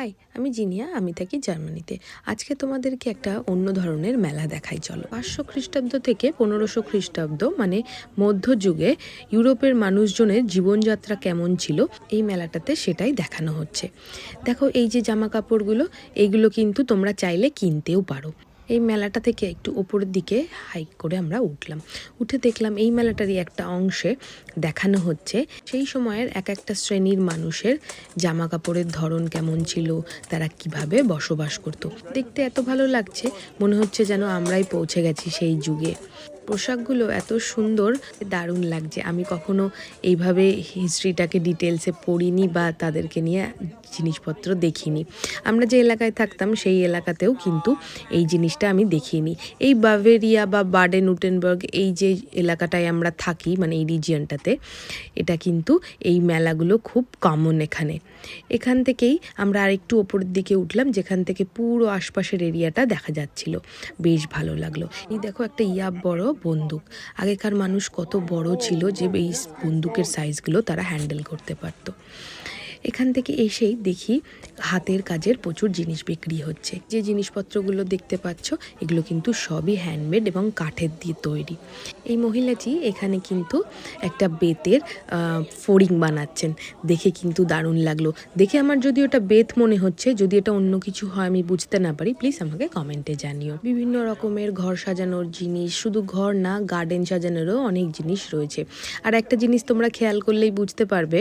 High, আমি জিনিয়া, আমি থাকি জার্মানিতে। আজকে তোমাদেরকে একটা অন্য ধরনের মেলা দেখাই, চলো। পাঁচশো খ্রিস্টাব্দ থেকে পনেরোশো খ্রিস্টাব্দ মানে মধ্যযুগে ইউরোপের মানুষজনের জীবনযাত্রা কেমন ছিল, এই মেলাটাতে সেটাই দেখানো হচ্ছে। দেখো, এই যে জামা কাপড়গুলো এইগুলো কিন্তু তোমরা চাইলে কিনতেও পারো। এই মেলাটা থেকে একটু ওপরের দিকে হাইক করে আমরা উঠলাম। উঠে দেখলাম এই মেলাটারই একটা অংশে দেখানো হচ্ছে। সেই সময়ের এক একটা শ্রেণির মানুষের জামা কাপড়ের ধরন কেমন ছিল, তারা কীভাবে বসবাস করত। দেখতে এত ভালো লাগছে, মনে হচ্ছে যেন আমরাই পৌঁছে গেছি সেই যুগে। পোশাকগুলো এত সুন্দর, দারুণ লাগছে। আমি কখনো এইভাবে হিস্ট্রিটাকে ডিটেলসে পড়িনি বা তাদেরকে নিয়ে জিনিসপত্র দেখিনি। আমরা যে এলাকায় থাকতাম, সেই এলাকাতেও কিন্তু এই জিনিসটা আমি দেখিনি। এই বাভেরিয়া বা বার্ডেন উটেনবার্গ এই যে এলাকাটায় আমরা থাকি মানে এই রিজিয়নটাতে এটা কিন্তু এই মেলাগুলো খুব কমন এখানে। এখান থেকেই আমরা আরেকটু ওপরের দিকে উঠলাম, যেখান থেকে পুরো আশপাশের এরিয়াটা দেখা যাচ্ছিল। বেশ ভালো লাগল। এই দেখো একটা ইয়াব বড় বন্দুক। আগেকার মানুষ কত বড় ছিল যে এই বন্দুকের সাইজগুলো তারা হ্যান্ডেল করতে পারতো। এখান থেকে এসেই দেখি হাতের কাজের প্রচুর জিনিস বিক্রি হচ্ছে। যে জিনিসপত্রগুলো দেখতে পাচ্ছ, এগুলো কিন্তু সবই হ্যান্ডমেড এবং কাঠের দিয়ে তৈরি। এই মহিলাটি এখানে কিন্তু একটা বেতের ফড়িং বানাচ্ছেন। দেখে কিন্তু দারুণ লাগল। দেখে আমার যদি ওটা বেত মনে হচ্ছে, যদি এটা অন্য কিছু হয়, আমি বুঝতে না পারি প্লিজ আমাকে কমেন্টে জানিও। বিভিন্ন রকমের ঘর সাজানোর জিনিস, শুধু ঘর না গার্ডেন সাজানোরও অনেক জিনিস রয়েছে। আর একটা জিনিস তোমরা খেয়াল করলেই বুঝতে পারবে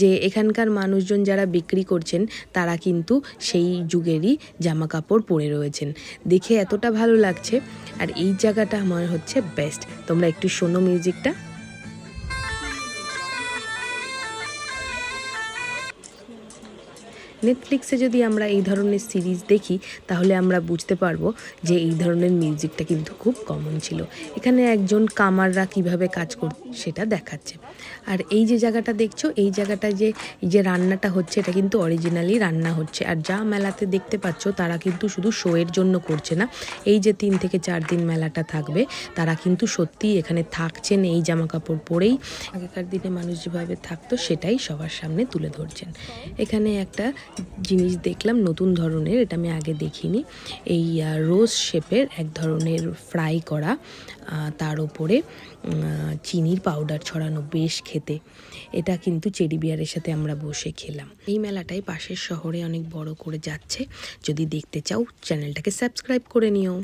যে, এখানকার মানুষজন যারা বিক্রি করছেন, তারা কিন্তু সেই যুগেরই জামা কাপড় পরে রয়েছেন। দেখে এতটা ভালো লাগছে। আর এই জায়গাটা আমার হচ্ছে বেস্ট তোমরা একটু শোনো মিউজিকটা নেটফ্লিক্সে যদি আমরা এই ধরনের সিরিজ দেখি, তাহলে আমরা বুঝতে পারব যে এই ধরনের মিউজিকটা কিন্তু খুব কমন ছিল। এখানে একজন কামাররা কীভাবে কাজ কর, সেটা দেখাচ্ছে। আর এই যে জায়গাটা দেখছ, এই জায়গাটা যে, এই যে রান্নাটা হচ্ছে, এটা কিন্তু অরিজিনালি রান্না হচ্ছে। আর যা মেলাতে দেখতে পাচ্ছ, তারা কিন্তু শুধু শোয়ের জন্য করছে না। এই যে তিন থেকে চার দিন মেলাটা থাকবে, তারা কিন্তু সত্যিই এখানে থাকছেন, এই জামা কাপড় পরেই। আগেকার দিনে মানুষ যেভাবে থাকতো, সেটাই সবার সামনে তুলে ধরছেন। এখানে একটা জিনিস দেখলাম, নতুন ধরনের, এটা আমি আগে দেখিনি। এই রোজ শেপের এক ধরনের ফ্রাই করা তার ওপরে চিনির পাউডার ছড়ানো বেশ খেতে। এটা কিন্তু চেরি বিয়ারের সাথে আমরা বসে খেলাম। এই মেলাটাই পাশের শহরে অনেক বড় করে যাচ্ছে। যদি দেখতে চাও চ্যানেলটাকে সাবস্ক্রাইব করে নিও।